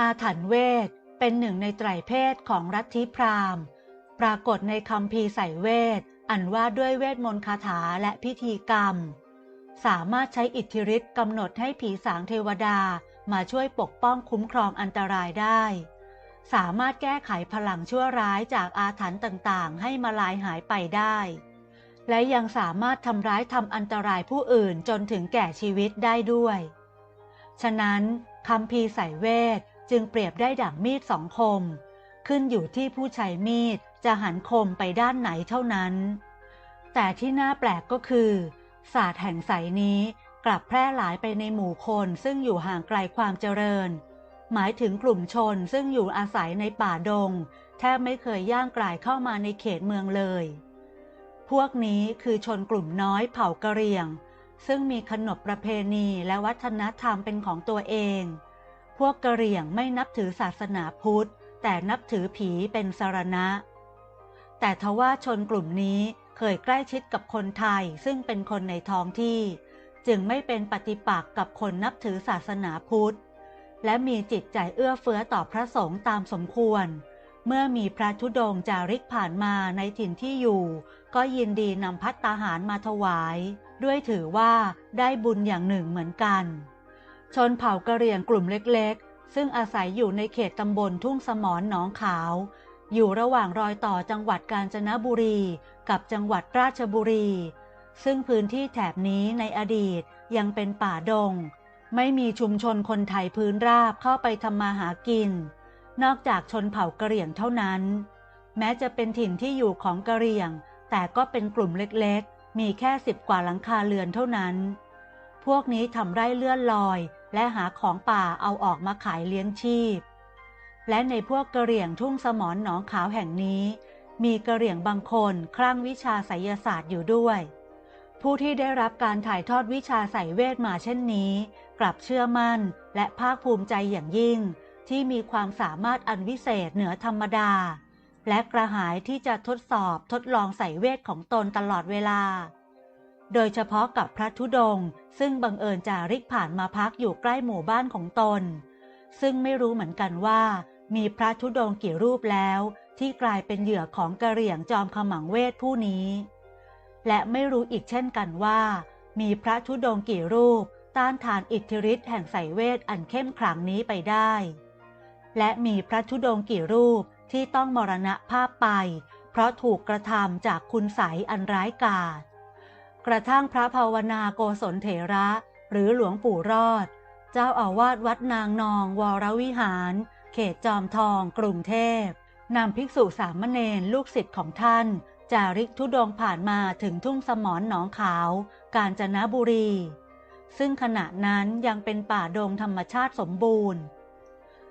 อาถรรพ์เวทเป็นหนึ่งในไตรเพศของรัฐธิพราหมณ์ ปรากฏในคำพีใส่เวท อันว่าด้วยเวทมนต์คาถาและพิธีกรรม สามารถใช้อิทธิฤทธิ์กำหนดให้ผีสางเทวดามาช่วยปกป้องคุ้มครองอันตรายได้ สามารถแก้ไขพลังชั่วร้ายจากอาถรรพ์ต่างๆ ให้มาลายหายไปได้ และยังสามารถทำร้ายทำอันตรายผู้อื่นจนถึงแก่ชีวิตได้ด้วย ฉะนั้นคำพีใส่เวท จึงเปรียบได้ดั่งมีดสองคม ขึ้นอยู่ที่ผู้ใช้มีดจะหันคมไปด้านไหนเท่านั้น แต่ที่น่าแปลกก็คือ ศาสตร์แห่งใสนี้กลับแพร่หลายไปในหมู่คนซึ่งอยู่ห่างไกลความเจริญ หมายถึงกลุ่มชนซึ่งอยู่อาศัยในป่าดง แทบไม่เคยย่างกลายเข้ามาในเขตเมืองเลย พวกนี้คือชนกลุ่มน้อยเผ่ากะเหรี่ยง ซึ่งมีขนบประเพณีและวัฒนธรรมเป็นของตัวเอง พวกกะเหรี่ยงไม่นับถือศาสนาพุทธ แต่นับถือผีเป็นสารณะ แต่ทว่าชนกลุ่มนี้เคยใกล้ชิดกับคนไทยซึ่งเป็นคนในท้องที่ จึงไม่เป็นปฏิปักษ์กับคนนับถือศาสนาพุทธ และมีจิตใจเอื้อเฟื้อต่อพระสงฆ์ตามสมควร เมื่อมีพระธุดงค์จาริกผ่านมาในถิ่นที่อยู่ ก็ยินดีนำพัตตาหารมาถวาย ด้วยถือว่าได้บุญอย่างหนึ่งเหมือนกัน ชนเผ่ากะเหรี่ยงกลุ่มเล็กๆ ซึ่งอาศัยอยู่ในเขตตำบลทุ่งสมรหนองขาว อยู่ระหว่างรอยต่อจังหวัดกาญจนบุรี กับจังหวัดราชบุรี ซึ่งพื้นที่แถบนี้ในอดีตยังเป็นป่าดง ไม่มีชุมชนคนไทยพื้นราบเข้าไปทำมาหากิน นอกจากชนเผ่ากะเหรี่ยงเท่านั้น แม้จะเป็นถิ่นที่อยู่ของกะเหรี่ยง แต่ก็เป็นกลุ่มเล็กๆ มีแค่สิบกว่าหลังคาเรือนเท่านั้น พวกนี้ทำไร่เลื่อนลอย และหาของป่าเอาออกมาขายเลี้ยงชีพ และในพวกกระเหรี่ยงทุ่งสมรหนองขาวแห่งนี้ มีกระเหรี่ยงบางคนคลั่งวิชาไสยศาสตร์อยู่ด้วย ผู้ที่ได้รับการถ่ายทอดวิชาไสยเวทมาเช่นนี้ กลับเชื่อมั่นและภาคภูมิใจอย่างยิ่ง ที่มีความสามารถอันวิเศษเหนือธรรมดา และกระหายที่จะทดสอบทดลองไสยเวทของตนตลอดเวลา โดยเฉพาะกับพระธุดงค์ซึ่งบังเอิญจาริกผ่านมาพักอยู่ใกล้หมู่บ้านของตน ซึ่งไม่รู้เหมือนกันว่า มีพระธุดงค์กี่รูปแล้ว ที่กลายเป็นเหยื่อของกะเหรี่ยงจอมขมังเวทผู้นี้ และไม่รู้อีกเช่นกันว่า มีพระธุดงค์กี่รูป ต้านทานอิทธิฤทธิ์แห่งไสยเวทอันเข้มขลังนี้ไปได้ และมีพระธุดงค์กี่รูปที่ต้องมรณะภาพไป เพราะถูกกระทำจากคุณไสอันร้ายกาจ กระทั่งพระภาวนาโกศลเถระ หรือหลวงปู่รอด เจ้าอาวาสวัดนางนองวรวิหาร เขตจอมทองกรุงเทพนำภิกษุสามเณรลูกศิษย์ของท่านจาริกทุดงค์ผ่านมาถึงทุ่งสมรหนองขาว กาญจนบุรี ซึ่งขณะนั้นยังเป็นป่าดงธรรมชาติสมบูรณ์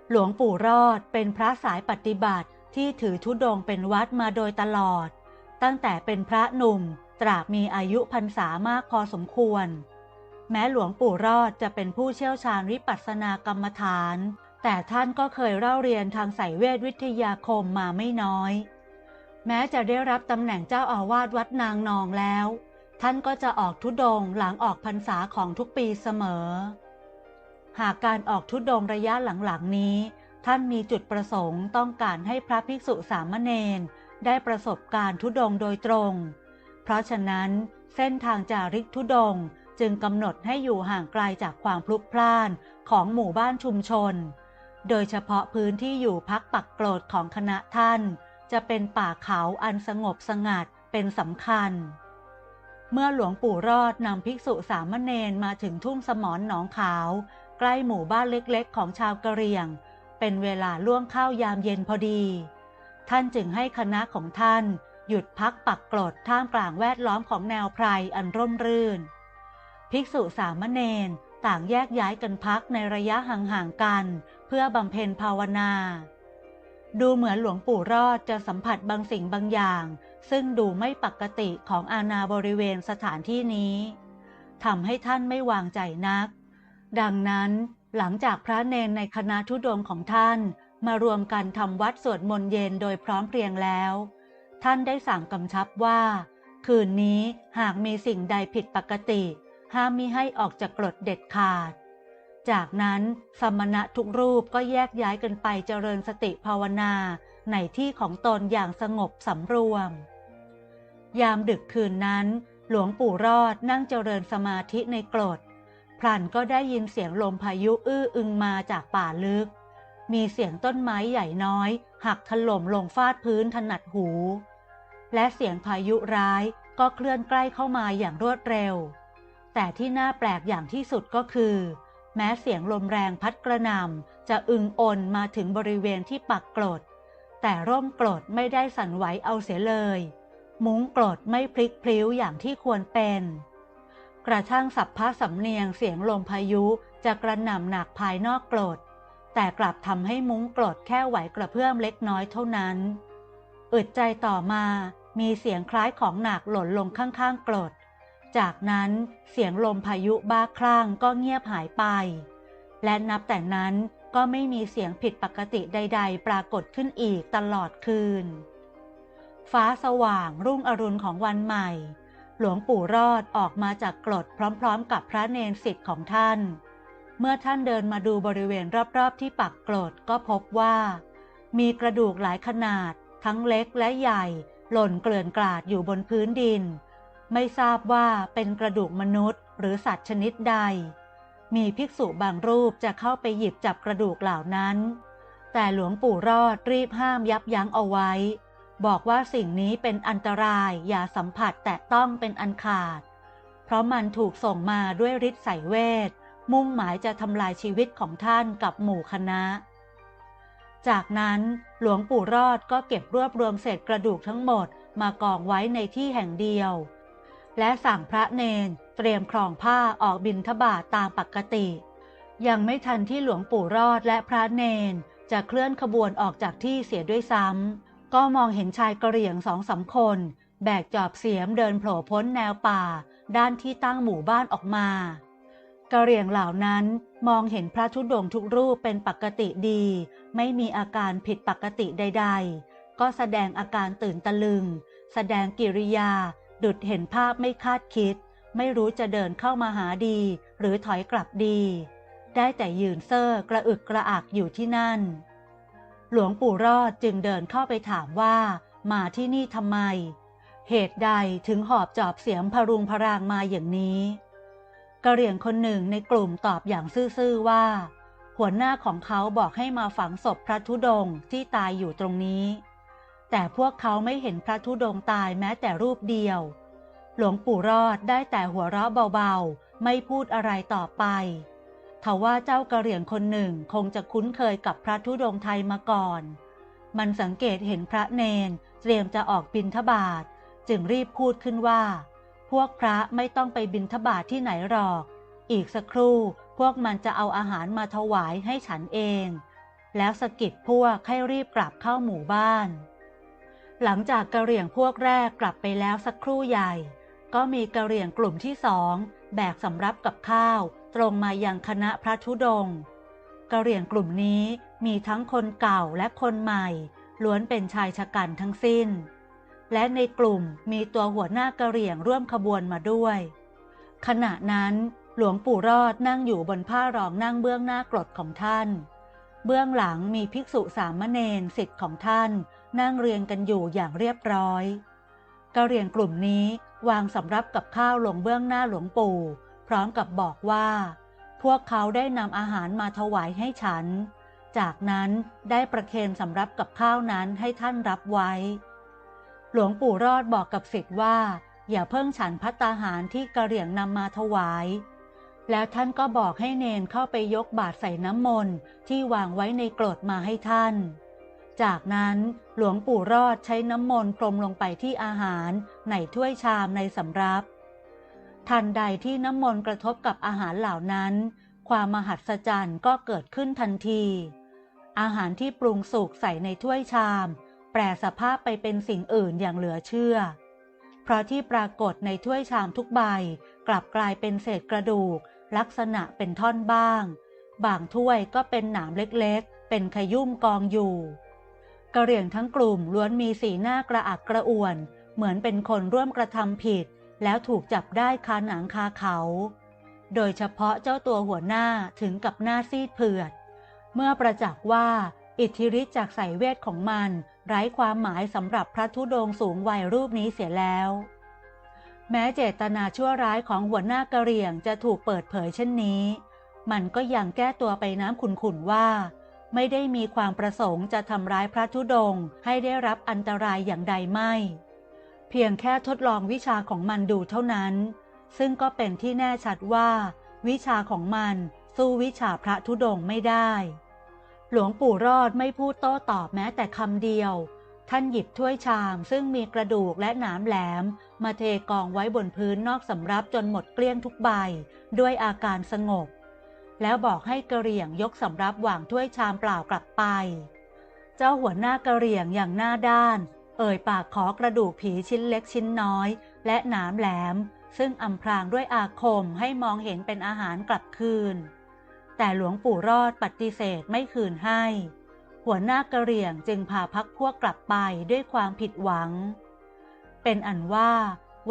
หลวงปู่รอดเป็นพระสายปฏิบัติที่ถือทุดงค์เป็นวัดมาโดยตลอด ตั้งแต่เป็นพระหนุ่ม ตราบมีอายุพรรษามากพอสมควร แม้หลวงปู่รอดจะเป็นผู้เชี่ยวชาญวิปัสสนากรรมฐาน แต่ท่านก็เคยเล่าเรียนทางสายเวทวิทยาคมมาไม่น้อย แม้จะได้รับตำแหน่งเจ้าอาวาสวัดนางนองแล้ว ท่านก็จะออกทุดงหลังออกพรรษาของทุกปีเสมอ หากการออกทุดงระยะหลังๆนี้ ท่านมีจุดประสงค์ต้องการให้พระภิกษุสามเณรได้ประสบการณ์ทุดงโดยตรง ราะฉะนั้นเส้นทางจาริกทุดงจึงกำหนดให้อยู่ห่างไกลจากความพลุกพล่านของหมู่บ้านชุมชน โดยเฉพาะพื้นที่อยู่พักปักโกรดของคณะท่าน จะเป็นป่าเขาอันสงบสงัดเป็นสำคัญ เมื่อหลวงปู่รอดนำภิกษุสามเณรมาถึงทุ่งสมรหนองขาว ใกล้หมู่บ้านเล็กๆ ของชาวกะเหรี่ยง เป็นเวลาล่วงข้าวยามเย็นพอดี ท่านจึงให้คณะของท่าน หยุดพักปักกรดท่ามกลางแวดล้อมของแนวไพรอันร่มรื่น ภิกษุสามเณรต่างแยกย้ายกันพักในระยะห่างๆกัน เพื่อบำเพ็ญภาวนา ดูเหมือนหลวงปู่รอดจะสัมผัสบางสิ่งบางอย่าง ซึ่งดูไม่ปกติของอาณาบริเวณสถานที่นี้ทำให้ท่านไม่วางใจนัก ดังนั้นหลังจากพระเนนในคณะทุดงของท่าน มารวมกันทำวัดสวดมนต์เย็นโดยพร้อมเพรียงแล้ว ท่านได้สั่งกำชับว่า คืนนี้หากมีสิ่งใดผิดปกติ ห้ามมิให้ออกจากกรดเด็ดขาด จากนั้นสมณะทุกรูปก็แยกย้ายกันไปเจริญสติภาวนาในที่ของตนอย่างสงบสำรวม ยามดึกคืนนั้น หลวงปู่รอดนั่งเจริญสมาธิในกรดพลันก็ได้ยินเสียงลมพายุอื้ออึงมาจากป่าลึก มีเสียงต้นไม้ใหญ่น้อย หักถล่มลงฟาดพื้นถนัดหู และเสียงพายุร้ายก็เคลื่อนใกล้เข้ามาอย่างรวดเร็ว แต่ที่น่าแปลกอย่างที่สุดก็คือ แม้เสียงลมแรงพัดกระหน่ำจะอึงอนมาถึงบริเวณที่ปักกรด แต่ร่มกรดไม่ได้สั่นไหวเอาเสียเลย มุ้งกรดไม่พลิกพลิ้วอย่างที่ควรเป็น กระทั่งสับพะสำเนียงเสียงลมพายุจะกระหน่ำหนักภายนอกกรด แต่กลับทำให้มุ้งกรดแค่ไหวกระเพื่อมเล็กน้อยเท่านั้นอึดใจต่อมา มีเสียงคล้ายของหนักหล่นลงข้างๆกรด จากนั้นเสียงลมพายุบ้าคลั่งก็เงียบหายไป และนับแต่นั้นก็ไม่มีเสียงผิดปกติใด ๆ ปรากฏขึ้นอีกตลอดคืน ฟ้าสว่างรุ่งอรุณของวันใหม่ หลวงปู่รอดออกมาจากกรดพร้อมๆ กับพระเนนสิทธิ์ของท่าน เมื่อท่านเดินมาดูบริเวณรอบๆ ที่ปักกรดก็พบว่า มีกระดูกหลายขนาด ทั้งเล็กและใหญ่ หล่นเกลื่อนกลาดอยู่บนพื้นดิน ไม่ทราบว่าเป็นกระดูกมนุษย์หรือสัตว์ชนิดใด มีภิกษุบางรูปจะเข้าไปหยิบจับกระดูกเหล่านั้น แต่หลวงปู่รอดรีบห้ามยับยั้งเอาไว้ บอกว่าสิ่งนี้เป็นอันตรายอย่าสัมผัสแตะต้องเป็นอันขาด เพราะมันถูกส่งมาด้วยฤทธิ์ไสยเวทมุ่งหมายจะทำลายชีวิตของท่านกับหมู่คณะ จากนั้นหลวงปู่รอดก็เก็บรวบรวมเศษกระดูกทั้งหมดมากองไว้ในที่แห่งเดียว และสั่งพระเนนเตรียมครองผ้าออกบิณฑบาตตามปกติ ยังไม่ทันที่หลวงปู่รอดและพระเนนจะเคลื่อนขบวนออกจากที่เสียด้วยซ้ำก็มองเห็นชายกระเหรี่ยงสองสามคน แบกจอบเสียมเดินโผล่พ้นแนวป่า ด้านที่ตั้งหมู่บ้านออกมา กระเหรี่ยงเหล่านั้นมองเห็นพระธุดงค์ทุกรูปเป็นปกติดี ไม่มีอาการผิดปกติใด ๆ ก็แสดงอาการตื่นตะลึง แสดงกิริยา ดุดเห็นภาพไม่คาดคิด ไม่รู้จะเดินเข้ามาหาดี หรือถอยกลับดี ได้แต่ยืนเซ่อกระอึกกระอักอยู่ที่นั่น หลวงปู่รอดจึงเดินเข้าไปถามว่า มาที่นี่ทำไม เหตุใดถึงหอบจอบเสียมพรุงพรางมาอย่างนี้ กระเหรี่ยงคนหนึ่งในกลุ่มตอบอย่างซื่อๆว่า หัวหน้าของเขาบอกให้มาฝังศพพระธุดงค์ที่ตายอยู่ตรงนี้ แต่พวกเขาไม่เห็นพระธุดงค์ตายแม้แต่รูปเดียว หลวงปู่รอดได้แต่หัวเราะเบาๆ ไม่พูดอะไรต่อไปทว่าเจ้ากระเหรี่ยงคนหนึ่งคงจะคุ้นเคยกับพระธุดงค์ไทยมาก่อน มันสังเกตเห็นพระเนนเตรียมจะออกบิณฑบาตจึงรีบพูดขึ้นว่า พวกพระไม่ต้องไปบิณฑบาตทที่ไหนหรอก อีกสักครู่พวกมันจะเอาอาหารมาถวายให้ฉันเอง แล้วสกิดพวกให้รีบกลับเข้าหมู่บ้าน หลังจากกระเหรี่ยงพวกแรกกลับไปแล้วสักครู่ใหญ่ ก็มีกระเหรี่ยงกลุ่มที่สองแบกสำรับกับข้าว ตรงมายังคณะพระธุดงกระเหรี่ยงกลุ่มนี้มีทั้งคนเก่าและคนใหม่ ล้วนเป็นชายชะกันทั้งสิ้น และในกลุ่มมีตัวหัวหน้ากระเหรี่ยงร่วมขบวนมาด้วย ขณะนั้นหลวงปู่รอดนั่งอยู่บนผ้ารองนั่งเบื้องหน้ากรดของท่าน เบื้องหลังมีภิกษุสามเณรสิทธิ์ของท่าน นั่งเรียงกันอยู่อย่างเรียบร้อยกระเหรี่ยงกลุ่มนี้วางสำรับกับข้าวลงเบื้องหน้าหลวงปู่ พร้อมกับบอกว่า พวกเขาได้นำอาหารมาถวายให้ฉัน จากนั้นได้ประเคนสำรับกับข้าวนั้นให้ท่านรับไว้ หลวงปู่รอดบอกกับสิทธิ์ว่า อย่าเพิ่งฉันพัตตาหารที่กระเหรี่ยงนำมาถวาย แล้วท่านก็บอกให้เนนเข้าไปยกบาตรใส่น้ำมนต์ที่วางไว้ในกรดมาให้ท่าน จากนั้นหลวงปู่รอดใช้น้ำมนต์พรมลงไปที่อาหารในถ้วยชามในสำรับ ทันใดที่น้ำมนต์กระทบกับอาหารเหล่านั้น ความมหัศจรรย์ก็เกิดขึ้นทันที อาหารที่ปรุงสุกใส่ในถ้วยชาม รสภาพไปเป็นสิ่งอื่นอย่างเหลือเชื่อ เพราะที่ปรากฏในถ้วยชามทุกใบ กลับกลายเป็นเศษกระดูก ลักษณะเป็นท่อนบ้าง บางถ้วยก็เป็นหนามเล็กๆ เป็นขยุ่มกองอยู่กระเหรี่ยงทั้งกลุ่มล้วนมีสีหน้ากระอักกระอ่วน เหมือนเป็นคนร่วมกระทำผิด แล้วถูกจับได้คาหนังคาเขา โดยเฉพาะเจ้าตัวหัวหน้าถึงกับหน้าซีดเผือด เมื่อประจักษ์ว่าอิทธิฤทธิ์จากสายเวทของมัน ไร้ความหมายสำหรับพระธุดงสูงวัยรูปนี้เสียแล้ว แม้เจตนาชั่วร้ายของหัวหน้ากะเหรี่ยงจะถูกเปิดเผยเช่นนี้ มันก็ยังแก้ตัวไปน้ำขุนๆว่า ไม่ได้มีความประสงค์จะทำร้ายพระธุดงให้ได้รับอันตรายอย่างใดไม่ เพียงแค่ทดลองวิชาของมันดูเท่านั้น ซึ่งก็เป็นที่แน่ชัดว่า วิชาของมันสู้วิชาพระธุดงไม่ได้ หลวงปู่รอดไม่พูดโต้ตอบแม้แต่คำเดียว ท่านหยิบถ้วยชามซึ่งมีกระดูกและหนามแหลม มาเทกองไว้บนพื้นนอกสำรับจนหมดเกลี้ยงทุกใบ ด้วยอาการสงบ แล้วบอกให้กระเหรี่ยงยกสำรับวางถ้วยชามเปล่ากลับไป เจ้าหัวหน้ากระเหรี่ยงอย่างหน้าด้าน เอ่ยปากขอกระดูกผีชิ้นเล็กชิ้นน้อย และหนามแหลม ซึ่งอำพรางด้วยอาคมให้มองเห็นเป็นอาหารกลับคืน แต่หลวงปู่รอดปฏิเสธไม่คืนให้ หัวหน้ากระเหรี่ยงจึงพาพักพวกกลับไปด้วยความผิดหวัง เป็นอันว่า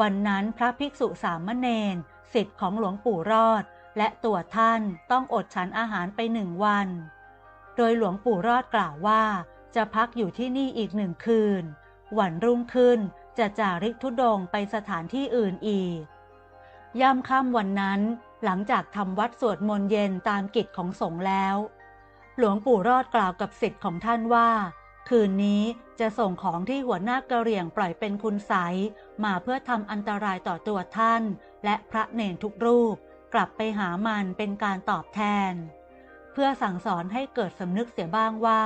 วันนั้นพระภิกษุสามเณรสิทธิ์ของหลวงปู่รอดและตัวท่านต้องอดฉันอาหารไปหนึ่งวัน โดยหลวงปู่รอดกล่าวว่า จะพักอยู่ที่นี่อีกหนึ่งคืน วันรุ่งขึ้นจะจาริกทุดงไปสถานที่อื่นอีก ย่ำค่ำวันนั้น หลังจากทำวัดสวดมนต์เย็นตามกิจของสงฆ์แล้ว หลวงปู่รอดกล่าวกับสิทธิ์ของท่านว่า คืนนี้จะส่งของที่หัวหน้ากระเหรี่ยงปล่อยเป็นคุณใสมาเพื่อทำอันตรายต่อตัวท่าน และพระเนรทุกรูป กลับไปหามันเป็นการตอบแทน เพื่อสั่งสอนให้เกิดสำนึกเสียบ้างว่า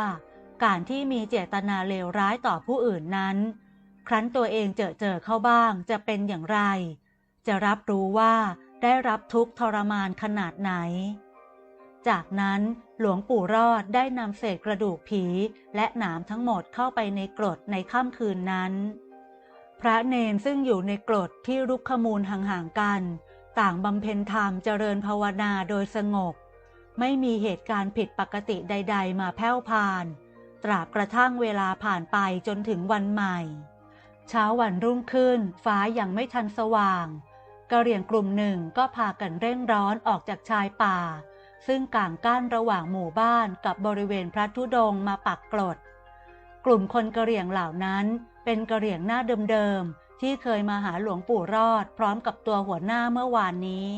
การที่มีเจตนาเลวร้ายต่อผู้อื่นนั้น ครั้นตัวเองเจอเจอเข้าบ้างจะเป็นอย่างไร จะรับรู้ว่า ได้รับทุกข์ทรมานขนาดไหน จากนั้นหลวงปู่รอดได้นำเศษกระดูกผีและหนามทั้งหมดเข้าไปในกรดในค่ำคืนนั้น พระเนนซึ่งอยู่ในกรดที่รุกขมูลห่างๆกัน ต่างบำเพ็ญธรรมเจริญภาวนาโดยสงบ ไม่มีเหตุการณ์ผิดปกติใด ๆ มาแผ่วพาน ตราบกระทั่งเวลาผ่านไปจนถึงวันใหม่ เช้าวันรุ่งขึ้นฟ้ายังไม่ทันสว่าง กะเหรี่ยงกลุ่มหนึ่งก็พากันเร่งร้อนออกจากชายป่า ซึ่งกางกั้นระหว่างหมู่บ้านกับบริเวณพระธุดงมาปักกลด กลุ่มคนกะเหรี่ยงเหล่านั้น เป็นกะเหรี่ยงหน้าเดิมๆที่เคยมาหาหลวงปู่รอดพร้อมกับตัวหัวหน้าเมื่อวานนี้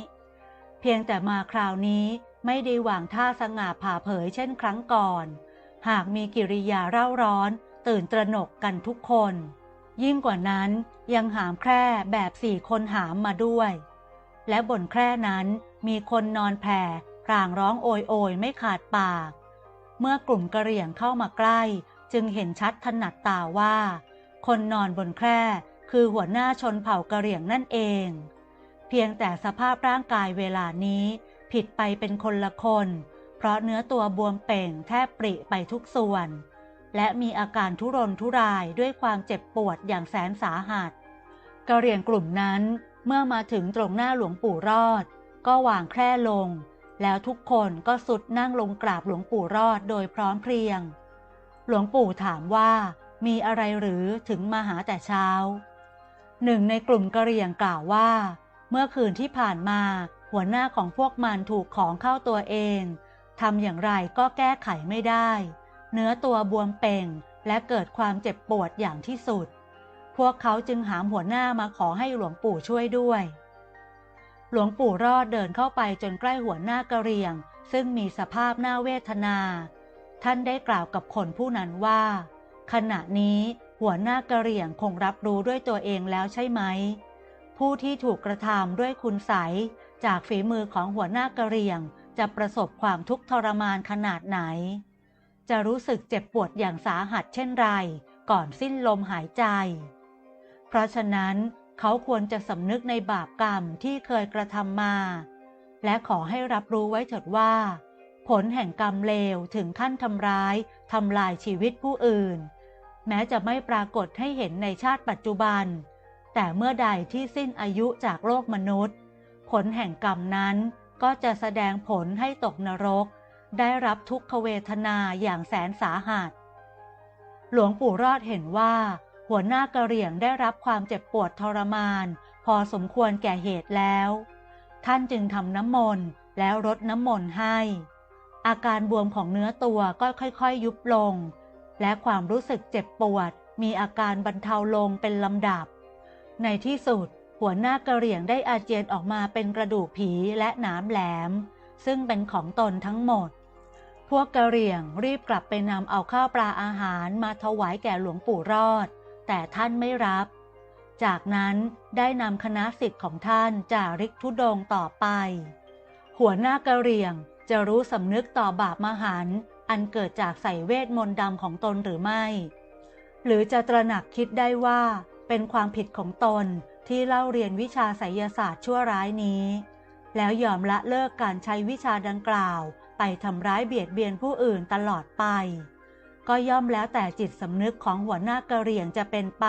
เพียงแต่มาคราวนี้ไม่ได้หวังท่าสง่าผ่าเผยเช่นครั้งก่อน หากมีกิริยาเร่าร้อน ตื่นตระหนกกันทุกคน ยิ่งกว่านั้น ยังหามแคร่แบบสี่คนหามมาด้วย และบนแคร่นั้นมีคนนอนแผ่พรางร้องโอยโอยไม่ขาดปาก เมื่อกลุ่มกระเหรี่ยงเข้ามาใกล้ จึงเห็นชัดถนัดตาว่า คนนอนบนแคร่คือหัวหน้าชนเผ่ากระเหรี่ยงนั่นเอง เพียงแต่สภาพร่างกายเวลานี้ผิดไปเป็นคนละคน เพราะเนื้อตัวบวมเป่งแทบปริไปทุกส่วน และมีอาการทุรนทุรายด้วยความเจ็บปวดอย่างแสนสาหัสกระเรียงกลุ่มนั้นเมื่อมาถึงตรงหน้าหลวงปู่รอด ก็วางแคร่ลง แล้วทุกคนก็สุดนั่งลงกราบหลวงปู่รอดโดยพร้อมเพรียง หลวงปู่ถามว่ามีอะไรหรือถึงมาหาแต่เช้า หนึ่งในกลุ่มกระเรียงกล่าวว่า เมื่อคืนที่ผ่านมาหัวหน้าของพวกมันถูกของเข้าตัวเองทำอย่างไรก็แก้ไขไม่ได้ เนื้อตัวบวมเป่ง และเกิดความเจ็บปวดอย่างที่สุด พวกเขาจึงหามหัวหน้ามาขอให้หลวงปู่ช่วยด้วย หลวงปู่รอดเดินเข้าไปจนใกล้หัวหน้ากระเรียง ซึ่งมีสภาพหน่าเวทนา ท่านได้กล่าวกับคนผู้นั้นว่า ขณะนี้หัวหน้ากระเรียงคงรับรู้ด้วยตัวเองแล้วใช่ไหม ผู้ที่ถูกกระทำด้วยคุณใสจากฝีมือของหัวหน้ากระเรียงจะประสบความทุกข์ทรมานขนาดไหน จะรู้สึกเจ็บปวดอย่างสาหัสเช่นไร ก่อนสิ้นลมหายใจ เพราะฉะนั้นเขาควรจะสำนึกในบาปกรรมที่เคยกระทำมา และขอให้รับรู้ไว้เถิดว่า ผลแห่งกรรมเลวถึงขั้นทำร้ายทำลายชีวิตผู้อื่น แม้จะไม่ปรากฏให้เห็นในชาติปัจจุบัน แต่เมื่อใดที่สิ้นอายุจากโลกมนุษย์ ผลแห่งกรรมนั้นก็จะแสดงผลให้ตกนรก ได้รับทุกขเวทนาอย่างแสนสาหัส หลวงปู่รอดเห็นว่า หัวหน้ากระเหรี่ยงได้รับความเจ็บปวดทรมาน พอสมควรแก่เหตุแล้ว ท่านจึงทำน้ำมนต์แล้วรดน้ำมนต์ให้ อาการบวมของเนื้อตัวก็ค่อยๆยุบลง และความรู้สึกเจ็บปวดมีอาการบรรเทาลงเป็นลำดับ ในที่สุด หัวหน้ากระเหรี่ยงได้อาเจียนออกมาเป็นกระดูกผีและหนามแหลม ซึ่งเป็นของตนทั้งหมด พวกกระเหรี่ยงรีบกลับไปนำเอาข้าวปลาอาหารมาถวายแก่หลวงปู่รอด แต่ท่านไม่รับ จากนั้นได้นำคณะสิทธิ์ของท่านจาริกทุดงต่อไป หัวหน้ากระเหรี่ยงจะรู้สำนึกต่อบาปมหันอันเกิดจากใส่เวทมนต์ดำของตนหรือไม่ หรือจะตระหนักคิดได้ว่าเป็นความผิดของตนที่เล่าเรียนวิชาไสยศาสตร์ชั่วร้ายนี้ แล้วยอมละเลิกการใช้วิชาดังกล่าว ไปทำร้ายเบียดเบียนผู้อื่นตลอดไป ก็ย่อมแล้วแต่จิตสำนึกของหัวหน้ากระเหรี่ยงจะเป็นไป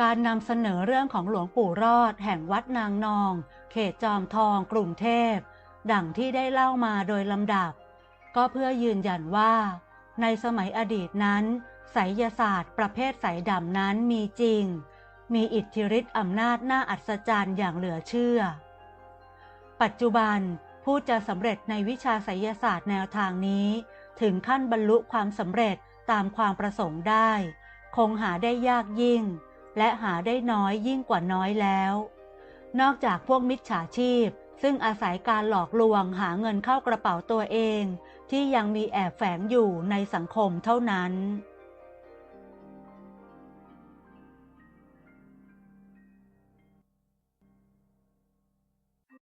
การนำเสนอเรื่องของหลวงปู่รอดแห่งวัดนางนอง เขตจอมทองกรุงเทพ ดังที่ได้เล่ามาโดยลำดับ ก็เพื่อยืนยันว่า ในสมัยอดีตนั้นไสยศาสตร์ประเภทสายดำนั้นมีจริง มีอิทธิฤทธิ์อำนาจน่าอัศจรรย์อย่างเหลือเชื่อ ปัจจุบัน ผู้จะสำเร็จในวิชาไสยศาสตร์แนวทางนี้ ถึงขั้นบรรลุความสำเร็จตามความประสงค์ได้ คงหาได้ยากยิ่ง และหาได้น้อยยิ่งกว่าน้อยแล้ว นอกจากพวกมิจฉาชีพ ซึ่งอาศัยการหลอกลวงหาเงินเข้ากระเป๋าตัวเอง ที่ยังมีแอบแฝงอยู่ในสังคมเท่านั้น